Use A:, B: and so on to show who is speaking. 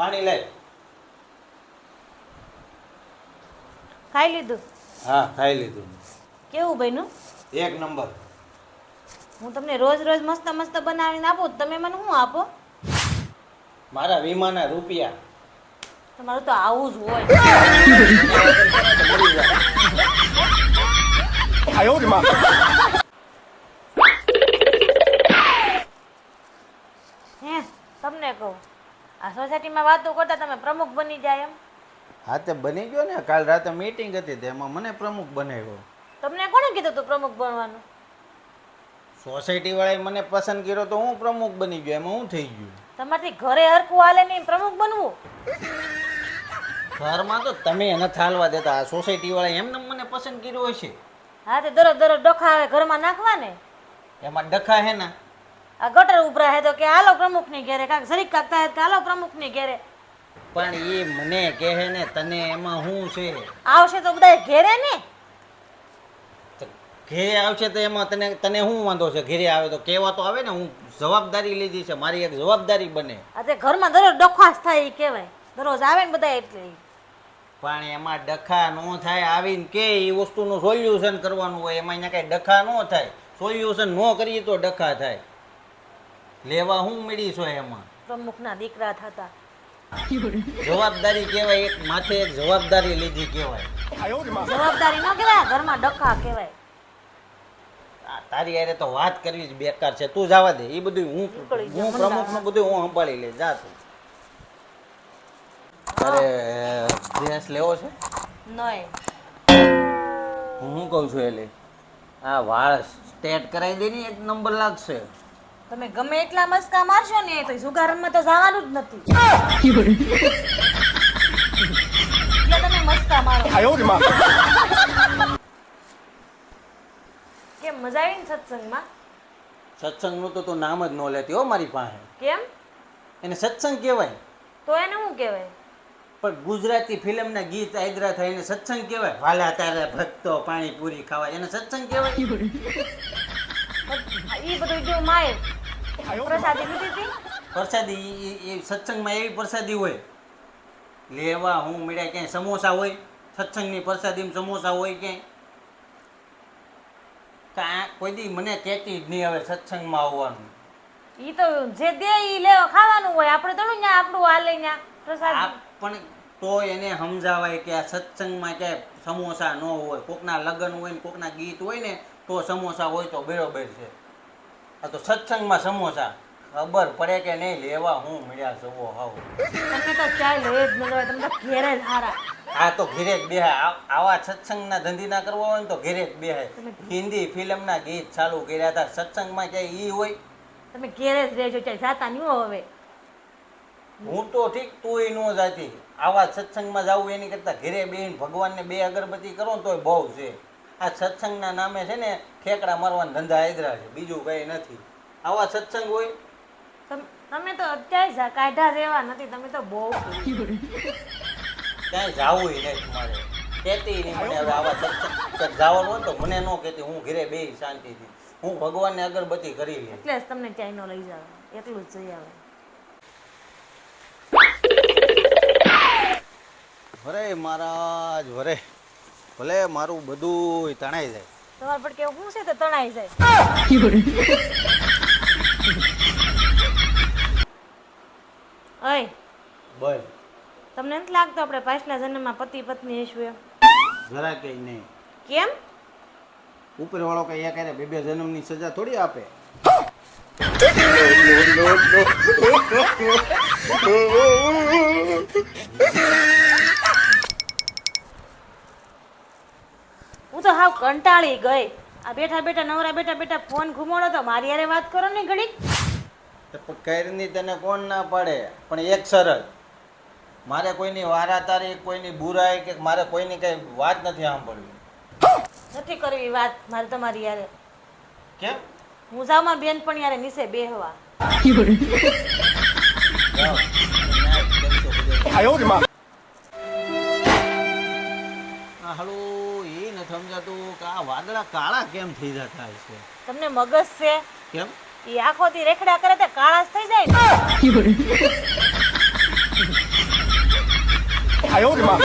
A: પાણી લે
B: ખાઈ લીધું?
A: હા ખાઈ લીધું.
B: કેવું બન્યું?
A: એક નંબર.
B: હું તમને રોજ રોજ મસ્ત મસ્ત બનાવીને આપું તમે મને શું આપો?
A: મારા વીમાના રૂપિયા.
B: તમારું તો આવું જ હોય. હે તમને કહું. આ સોસાયટીમાં વાતો કરતા તમે પ્રમુખ બની જાય એમ.
A: હા તે બની ગયો ને. કાલ રાતે મીટિંગ હતી તેમાં મને પ્રમુખ બનાવ્યો.
B: તમને કોણે કીધું તું પ્રમુખ બનવાનું?
A: સોસાયટી વાળાએ મને પસંદ કર્યો તો હું પ્રમુખ બની ગયો. એમાં હું થઈ ગયું.
B: તમારથી ઘરે હરકું હાલે નહીં પ્રમુખ બનવું?
A: ઘરમાં તો તમે નથી હાલવા દેતા. આ સોસાયટી વાળા એમને મને પસંદ કર્યો હશે.
B: હા તે દરરોજ દરરોજ ડોખા આવે ઘરમાં નાખવા ને
A: એમાં ડખા હે ને.
B: ગટર ઉભરા હે તો કે હાલો પ્રમુખની ઘેરે કાંક જરીક કાકતા હે તો હાલો પ્રમુખની ઘેરે.
A: પણ એ મને કહે ને તને એમાં શું છે?
B: આવશે તો બધા ઘેરે ને?
A: ઘેરે આવશે તો એમાં તને તને શું વાંધો છે? ઘેરે આવે તો કહેવા તો આવે ને હું જવાબદારી લીધી છે મારી એક જવાબદારી બને.
B: અરે ઘરમાં દરરોજ ડખવાસ થાય એ કહેવાય. દરરોજ આવે ને બધા એટલે
A: પણ એમાં ડખા ન થાય આવીને કે એ વસ્તુનું સોલ્યુશન કરવાનું હોય એમાં અહીંયા કાંઈ ડખા ન થાય. સોલ્યુશન ન કરીએ તો ડખા થાય. લેવા હું મેળીશો એમાં?
B: પ્રમુખના દીકરા થતા.
A: જવાબદારી કહેવાય એક માથે એક જવાબદારી લીધી કહેવાય.
B: જવાબદારી ન કહેવાય ઘરમાં ડખા કહેવાય.
A: તારી યારે તો વાત કરવી જ બેકાર છે. તું જવા દે. એ બધું હું હું પ્રમુખનું બધું હું સંભાળી લે જા તું. અરે ડ્રેસ લેવો છે?
B: નય
A: હું શું કહું છું એટલે આ વાળ સ્ટેટ કરાવી દે ને એક નંબર લાગશે.
B: તમે ગમે એટલા મસ્કા મારશો ને તો સુગારમાં તો જવાનું જ નથી. એટલે તમે મસ્કા મારો. કેમ મજા આવી ને સત્સંગમાં?
A: સત્સંગનું તો તો નામ જ ન લેતી હો મારી પાસે.
B: કેમ?
A: એને સત્સંગ કહેવાય.
B: તો એને શું કહેવાય?
A: પણ ગુજરાતી ફિલ્મના ગીત આદરા થાય એને સત્સંગ કહેવાય. વાલા તારા ભક્તો પાણીપુરી ખાવા. એને સત્સંગ કહેવાય.
B: એ બધું જો માય પ્રસાદી લીધી હતી?
A: પ્રસાદી એ સત્સંગમાં એવી પ્રસાદી હોય. લેવા હું મળ્યા ક્યાંય સમોસા હોય. સત્સંગની પ્રસાદીમાં સમોસા હોય ક્યાંય. કા કોઈ દી મને કહેતી જ નહીં હવે સત્સંગમાં આવવાનું.
B: ઈ તો જે દે ઈ લેવા ખાવાનું હોય. આપણે તો ન્યા આપણું હાલે ન્યા પ્રસાદ.
A: પણ તો એને સમજાવાય કે આ સત્સંગમાં ક્યાંય સમોસા ન હોય. કોકના લગ્ન હોય ને કોકના ગીત હોય ને તો સમોસા હોય તો બરોબર છે. આ તો સત્સંગમાં સમોસા. ખબર પડે કે નહીં લેવા હું મળ્યા સવો હાવ.
B: તમે તો ચાય લે જ ન તમે તો ઘેરે જ હારા.
A: આ તો ઘેરે જ બેહાય. આવા સત્સંગના ધંધીના કરવા હોય ને તો ઘેરે જ બેહાય. હિન્દી ફિલ્મના ગીત ચાલુ કર્યા હતા. સત્સંગમાં ક્યાંય ઈ હોય?
B: તમે ઘેરે જ રહેજો ચાલ જાતા નહીં હવે.
A: હું તો ઠીક તું ન જાતી. આવા સત્સંગમાં જવું એની કરતાં ઘેરે બેહીને ભગવાનને બે અગરબત્તી કરો ને તોય બહુ છે. આ સત્સંગના નામે છે ને ઠેકડા મારવાના ધંધા આદરા છે બીજું કંઈ નથી. આવા સત્સંગ હોય?
B: તમ- તો અત્યારે કાઢા રહેવા નથી તમે તો બહુ
A: ક્યાંય જાવું નહીં તમારે કહેતી નહીં મને હવે આવા સત્સંગ. જવાનું હોય તો મને ન કહેતી હું ઘરે બે શાંતિથી. હું ભગવાનને અગરબત્તી કરી લઈ
B: એટલે તમને ક્યાંય ન લઈ જાવ. એટલું જ જઈ આવે
A: વરે મહારાજ વરે. ભલે મારું બધું તણાઈ જાય.
B: તમારે પણ કેવું શું છે તો તણાઈ જાય? અય
A: બોલ.
B: તમને નથી લાગતું આપણે પાછલા જન્મમાં પતિ પત્ની હશું એમ?
A: જરા કે નહીં.
B: કેમ?
A: ઉપર વાળો કઈ એક બે બે જન્મની સજા થોડી આપે
B: હું તો હાવ કંટાળી ગઈ. આ બેઠા બેઠા નવરા બેઠા બેઠા ફોન ઘુમાડો તો મારી યારે વાત કરો ને ઘડી
A: કરની તને કોણ ના પાડે? પણ એક સરળ. મારે કોઈની વારા તારી કોઈની બુરાઈ કે મારે કોઈની કઈ વાત નથી સાંભળવી.
B: નથી કરવી વાત મારે તમારી યારે
A: કેમ?
B: હું જાઉં મારી બેન પણ યારે નીચે બેહવા
A: જાઓ. સમજાતું કે આ વાદળા કાળા કેમ થઈ જતા છે?
B: તમને મગજ છે?
A: કેમ?
B: એ આંખો થી રેખડા કરે તો કાળા થઈ જાય